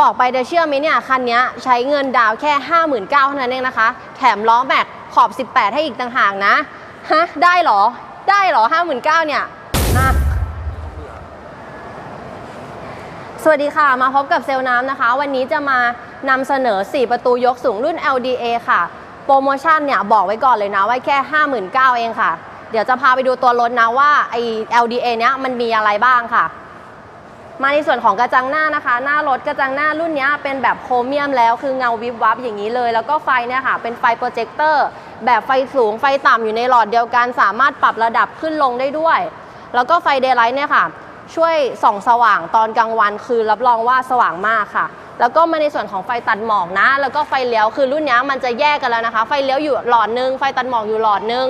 บอกไปเดี๋ยวเชื่อไหมเนี่ย คันนี้ใช้เงินดาวแค่ 59,000เท่านั้นเองนะคะ แถมล้อแม็กขอบ 18 ให้อีกต่างหากนะ ฮะ ได้เหรอ ได้เหรอ 59,000เนี่ยอะสวัสดีค่ะ มาพบกับเซลลน้ำนะคะ วันนี้จะมานำเสนอ 4 ประตูยกสูงรุ่น LDA ค่ะ โปรโมชั่นเนี่ยบอกไว้ก่อนเลยนะว่าแค่ 59,000เองค่ะ เดี๋ยวจะพาไปดูตัวรถนะว่าไอ LDA เนี้ยมันมีอะไรบ้างค่ะ มาในส่วนของกระจังหน้านะคะ หน้ารถกระจังหน้ารุ่นนี้เป็นแบบโครเมียมแล้วคือเงาวิบวับอย่างนี้เลย แล้วก็ไฟเนี่ยค่ะเป็นไฟโปรเจคเตอร์แบบไฟสูงไฟต่ำอยู่ในหลอดเดียวกัน สามารถปรับระดับขึ้นลงได้ด้วย แล้วก็ไฟเดย์ไลท์เนี่ยค่ะ ช่วยส่องสว่างตอนกลางวันคือรับรองว่าสว่างมากค่ะ แล้วก็มาในส่วนของไฟตัดหมอกนะ แล้วก็ไฟเลี้ยวคือรุ่นนี้มันจะแยกกันแล้วนะคะ ไฟเลี้ยวอยู่หลอดนึงไฟตัดหมอกอยู่หลอดนึง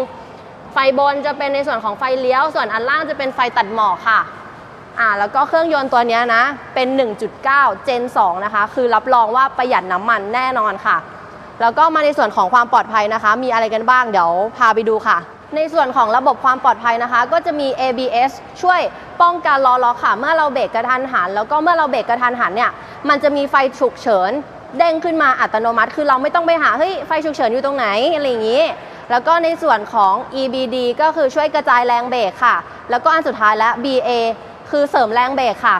ไฟบนจะเป็นในส่วนของไฟเลี้ยว ส่วนอันล่างจะเป็นไฟตัดหมอกค่ะ อ่าแล้วก็เครื่องยนต์ตัวนี้นะเป็น 1.9 Gen 2 นะคะ คือรับรองว่าประหยัดน้ำมันแน่นอนค่ะ แล้วก็มาในส่วนของความปลอดภัยนะคะ มีอะไรกันบ้างเดี๋ยวพาไปดูค่ะ ในส่วนของระบบความปลอดภัยนะคะ ก็จะมี ABS ช่วยป้องกันล้อล็อกค่ะ เมื่อเราเบรกกระทันหัน แล้วก็เมื่อเราเบรกกระทันหันเนี่ยมันจะมีไฟฉุกเฉินเด้งขึ้นมาอัตโนมัติ คือเราไม่ต้องไปหาเฮ้ยไฟฉุกเฉินอยู่ตรงไหนอะไรอย่างนี้ แล้วก็ในส่วนของ EBD ก็คือช่วยกระจายแรงเบรกค่ะ แล้วก็อันสุดท้ายแล้ว BA คือเสริมแรงเบรกค่ะ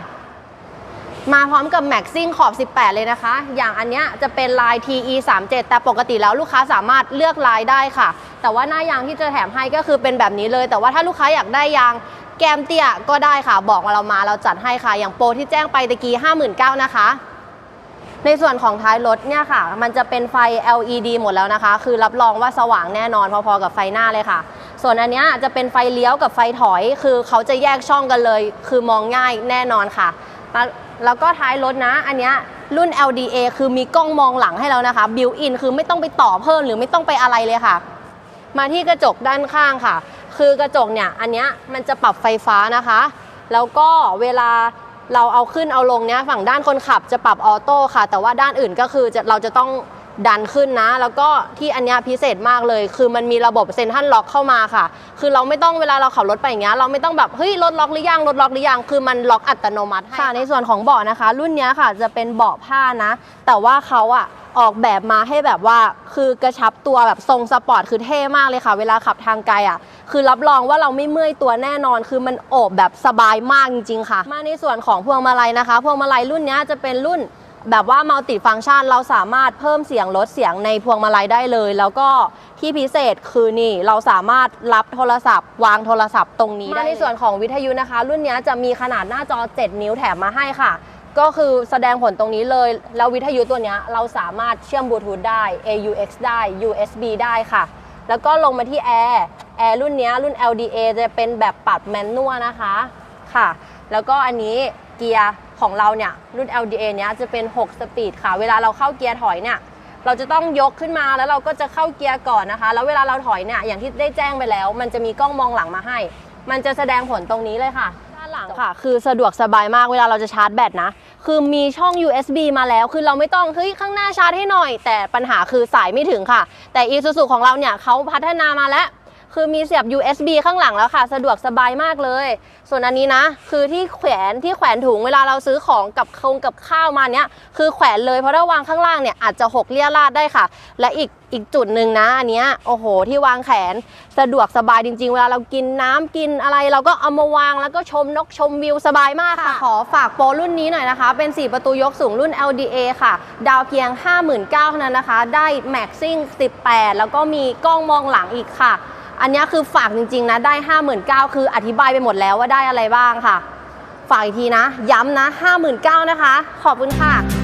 มาพร้อมกับแม็กซิ่งขอบ 18 เลยนะคะ อย่างอันเนี้ยจะเป็นลาย TE 3 7แต่ปกติแล้วลูกค้าสามารถเลือกลายได้ค่ะ แต่ว่าหน้ายางที่จะแถมให้ก็คือเป็นแบบนี้เลย แต่ว่าถ้าลูกค้าอยากได้ยางแกมเตี้ยก็ได้ค่ะ บอกมาเรามาเราจัดให้ค่ะ อย่างโปรที่แจ้งไปตะกี้ 59,000นะคะในส่วนของท้ายรถเนี่ยค่ะ มันจะเป็นไฟ LED หมดแล้วนะคะ คือรับรองว่าสว่างแน่นอนพอๆกับไฟหน้าเลยค่ะ ส่วนอันนี้จะเป็นไฟเลี้ยวกับไฟถอย คือเขาจะแยกช่องกันเลย คือมองง่ายแน่นอนค่ะ แล้วก็ท้ายรถนะ อันนี้รุ่น LDA คือมีกล้องมองหลังให้แล้วนะคะ บิวอินคือไม่ต้องไปต่อเพิ่มหรือไม่ต้องไปอะไรเลยค่ะ มาที่กระจกด้านข้างค่ะ คือกระจกเนี่ย อันนี้มันจะปรับไฟฟ้านะคะ แล้วก็เวลาเราเอาขึ้นเอาลงเนี้ยฝั่งด้านคนขับจะปรับออโต้ค่ะ แต่ว่าด้านอื่นก็คือเราจะต้อง ดันขึ้นนะ แล้วก็ที่อันเนี้ยพิเศษมากเลย คือมันมีระบบเซ็นทรัลล็อกเข้ามาค่ะ คือเราไม่ต้องเวลาเราขับรถไปอย่างเงี้ยเราไม่ต้องแบบเฮ้ยรถล็อกหรือยังรถล็อกหรือยังคือมันล็อกอัตโนมัติให้ค่ะในส่วนของเบาะนะคะ รุ่นเนี้ยค่ะจะเป็นเบาะผ้านะ แต่ว่าเขาอะออกแบบมาให้แบบว่าคือกระชับตัวแบบทรงสปอร์ตคือเท่มากเลยค่ะ เวลาขับทางไกลอะคือรับรองว่าเราไม่เมื่อยตัวแน่นอน คือมันโอบแบบสบายมากจริงๆค่ะ มาในส่วนของพวงมาลัยนะคะ พวงมาลัยรุ่นเนี้ยจะเป็นรุ่น แบบว่ามัลติฟัง c t ชันเราสามารถเพิ่มเสียงลดเสียงในพวงมาลัยได้เลย แล้วก็ที่พิเศษคือนี่เราสามารถรับโทรศัพท์ วางโทรศัพท์ตรงนี้ได้ในส่วนของวิทยุนะคะ รุ่นนี้จะมีขนาดหน้าจอ 7 นิ้วแถมมาให้ค่ะ ก็คือแสดงผลตรงนี้เลย แล้ววิทยุตัวนี้เราสามารถเชื่อมบลูทูธได้ AUX ได้ USB ได้ค่ะ แล้วก็ลงมาที่แอร์แอร์รุ่นนี้รุ่น LDA จะเป็นแบบปรับแมนนวลนะคะค่ะ แล้วก็อันนี้เกียร์ ของเราเนี่ยรุ่น LDA เนี้ยจะเป็น 6 สปีดค่ะ เวลาเราเข้าเกียร์ถอยเนี่ยเราจะต้องยกขึ้นมาแล้วเราก็จะเข้าเกียร์ก่อนนะคะ แล้วเวลาเราถอยเนี่ยอย่างที่ได้แจ้งไปแล้ว มันจะมีกล้องมองหลังมาให้ มันจะแสดงผลตรงนี้เลยค่ะด้านหลังค่ะคือสะดวกสบายมากเวลาเราจะชาร์จแบตนะ คือมีช่อง USB มาแล้ว คือเราไม่ต้องเฮ้ยข้างหน้าชาร์จให้หน่อย แต่ปัญหาคือสายไม่ถึงค่ะ แต่ Isuzu ของเราเนี่ยเขาพัฒนามาแล้ว คือมีเสียบ USB ข้างหลังแล้วค่ะ สะดวกสบายมากเลย ส่วนอันนี้นะ คือที่แขวนที่แขวนถุงเวลาเราซื้อของกับคงกับข้าวมาเนี้ยคือแขวนเลยเพราะถ้าวางข้างล่างเนี่ยอาจจะหกเลี่ยราดได้ค่ะ และอีกอีกจุดหนึ่งนะอันเนี้ยโอ้โห ที่วางแขนสะดวกสบายจริง ๆ เวลาเรากินน้ำกินอะไร เราก็เอามาวางแล้วก็ชมนกชมวิวสบายมากค่ะ ขอฝากโปรรุ่นนี้หน่อยนะคะ เป็น 4 ประตูยกสูงรุ่น LDA ค่ะ ดาวเพียง 59,000เท่านั้นนะคะ ได้แม็กซิ่ง18 แล้วก็มีกล้องมองหลังอีกค่ะ อันนี้คือฝากจริงๆนะได้ 59,000คืออธิบายไปหมดแล้วว่าได้อะไรบ้างค่ะ ฝากอีกทีนะ ย้ำนะ 59,000นะคะ ขอบคุณค่ะ